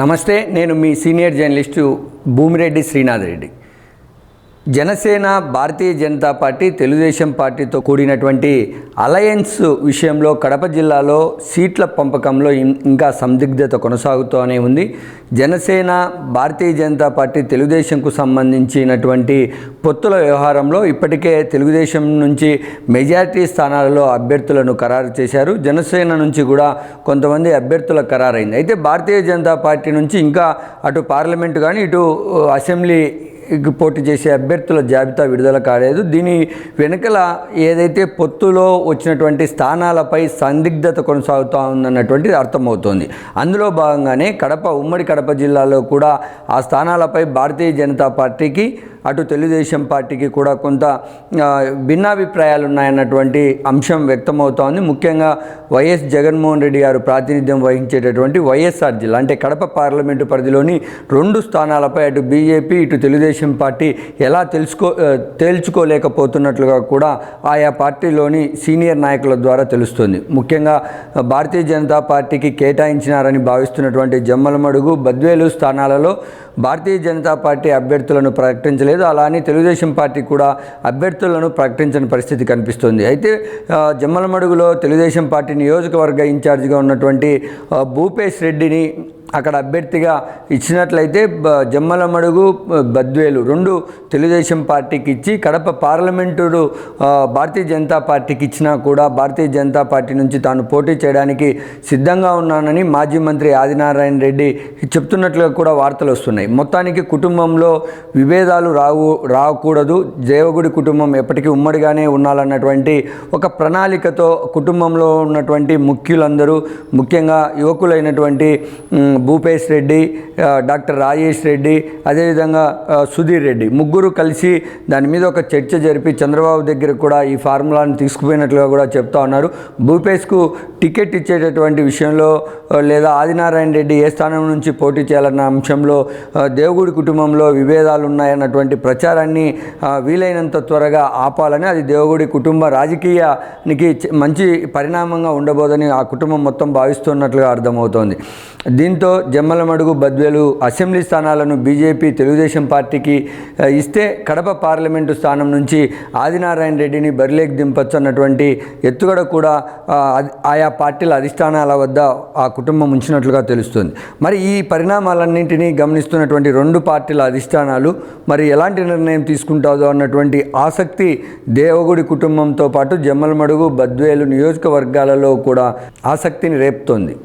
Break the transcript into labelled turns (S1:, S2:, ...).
S1: నమస్తే నేను మీ senior journalist Bhumireddy Srinath Reddy. Janasena Bharatiya Janata party Telugu Desam పార్టీతో కూడినటువంటి అలయన్స్ విషయంలో కడప జిల్లాలో సీట్ల పంపకంలో ఇంకా సందిగ్ధత కొనసాగుతూనే ఉంది. జనసేన భారతీయ జనతా పార్టీ తెలుగుదేశంకు సంబంధించినటువంటి పొత్తుల వ్యవహారంలో ఇప్పటికే తెలుగుదేశం నుంచి మెజారిటీ స్థానాలలో అభ్యర్థులను ఖరారు చేశారు. జనసేన నుంచి కూడా కొంతమంది అభ్యర్థుల ఖరారైంది. అయితే భారతీయ జనతా పార్టీ నుంచి ఇంకా అటు పార్లమెంటు కానీ ఇటు అసెంబ్లీ పోటీ చేసే అభ్యర్థుల జాబితా విడుదల కాలేదు. దీని వెనుకల ఏదైతే పొత్తులో వచ్చినటువంటి స్థానాలపై సందిగ్ధత కొనసాగుతూ ఉందన్నటువంటిది అర్థమవుతోంది. అందులో భాగంగానే కడప ఉమ్మడి కడప జిల్లాలో కూడా ఆ స్థానాలపై భారతీయ జనతా పార్టీకి అటు తెలుగుదేశం పార్టీకి కూడా కొంత భిన్నాభిప్రాయాలు ఉన్నాయన్నటువంటి అంశం వ్యక్తమవుతోంది. ముఖ్యంగా వైఎస్ జగన్మోహన్ రెడ్డి గారు ప్రాతినిధ్యం వహించేటటువంటి వైఎస్ఆర్ జిల్లా అంటే కడప పార్లమెంటు పరిధిలోని రెండు స్థానాలపై అటు బీజేపీ ఇటు తెలుగుదేశం పార్టీ ఎలా తెలుసుకో తేల్చుకోలేకపోతున్నట్లుగా కూడా ఆయా పార్టీలోని సీనియర్ నాయకుల ద్వారా తెలుస్తుంది. ముఖ్యంగా భారతీయ జనతా పార్టీకి కేటాయించినారని భావిస్తున్నటువంటి జమ్మలమడుగు బద్వేలు స్థానాలలో భారతీయ జనతా పార్టీ అభ్యర్థులను ప్రకటించలేదు. అలానే తెలుగుదేశం పార్టీ కూడా అభ్యర్థులను ప్రకటించని పరిస్థితి కనిపిస్తుంది. అయితే జమ్మలమడుగులో తెలుగుదేశం పార్టీ నియోజకవర్గ ఇన్ఛార్జిగా ఉన్నటువంటి భూపేష్ రెడ్డిని అక్కడ అభ్యర్థిగా ఇచ్చినట్లయితే బ- జమ్మలమడుగు బద్వేలు రెండు తెలుగుదేశం పార్టీకి ఇచ్చి కడప పార్లమెంటుడు భారతీయ జనతా పార్టీకి ఇచ్చినా కూడా భారతీయ జనతా పార్టీ నుంచి తాను పోటీ చేయడానికి సిద్ధంగా ఉన్నానని మాజీ మంత్రి ఆదినారాయణ రెడ్డి చెప్తున్నట్లుగా కూడా వార్తలు వస్తున్నాయి. మొత్తానికి కుటుంబంలో విభేదాలు రావు రాకూడదు. దేవగుడి కుటుంబం ఎప్పటికీ ఉమ్మడిగానే ఉండాలన్నటువంటి ఒక ప్రణాళికతో కుటుంబంలో ఉన్నటువంటి ముఖ్యులందరూ ముఖ్యంగా యువకులైనటువంటి భూపేష్ రెడ్డి డాక్టర్ రాజేష్ రెడ్డి అదేవిధంగా సుధీర్ రెడ్డి. ముగ్గురు కలిసి దాని మీద ఒక చర్చ జరిపి చంద్రబాబు దగ్గర కూడా ఈ ఫార్ములాను తీసుకుపోయినట్లుగా కూడా చెప్తా ఉన్నారు. భూపేష్కు టికెట్ ఇచ్చేటటువంటి విషయంలో లేదా ఆదినారాయణ రెడ్డి ఏ స్థానం నుంచి పోటీ చేయాలన్న అంశంలో దేవుగుడి కుటుంబంలో విభేదాలు ఉన్నాయన్నటువంటి ప్రచారాన్ని వీలైనంత త్వరగా ఆపాలని అది దేవుగుడి కుటుంబ రాజకీయానికి మంచి పరిణామంగా ఉండబోదని ఆ కుటుంబం మొత్తం భావిస్తున్నట్లుగా అర్థమవుతోంది. దీంతో జమ్మలమడుగు బద్వేలు అసెంబ్లీ స్థానాలను బీజేపీ తెలుగుదేశం పార్టీకి ఇస్తే కడప పార్లమెంటు స్థానం నుంచి ఆదినారాయణ రెడ్డిని బరిలేకి దింపచ్చు అన్నటువంటి ఎత్తుగడ కూడా ఆయా పార్టీల అధిష్టానాల వద్ద ఆ కుటుంబం ఉంచినట్లుగా తెలుస్తుంది. మరి ఈ పరిణామాలన్నింటినీ గమనిస్తున్నటువంటి రెండు పార్టీల అధిష్టానాలు మరి ఎలాంటి నిర్ణయం తీసుకుంటాదో అన్నటువంటి ఆసక్తి దేవగుడి కుటుంబంతో పాటు జమ్మలమడుగు బద్వేలు నియోజకవర్గాలలో కూడా ఆసక్తిని రేపుతోంది.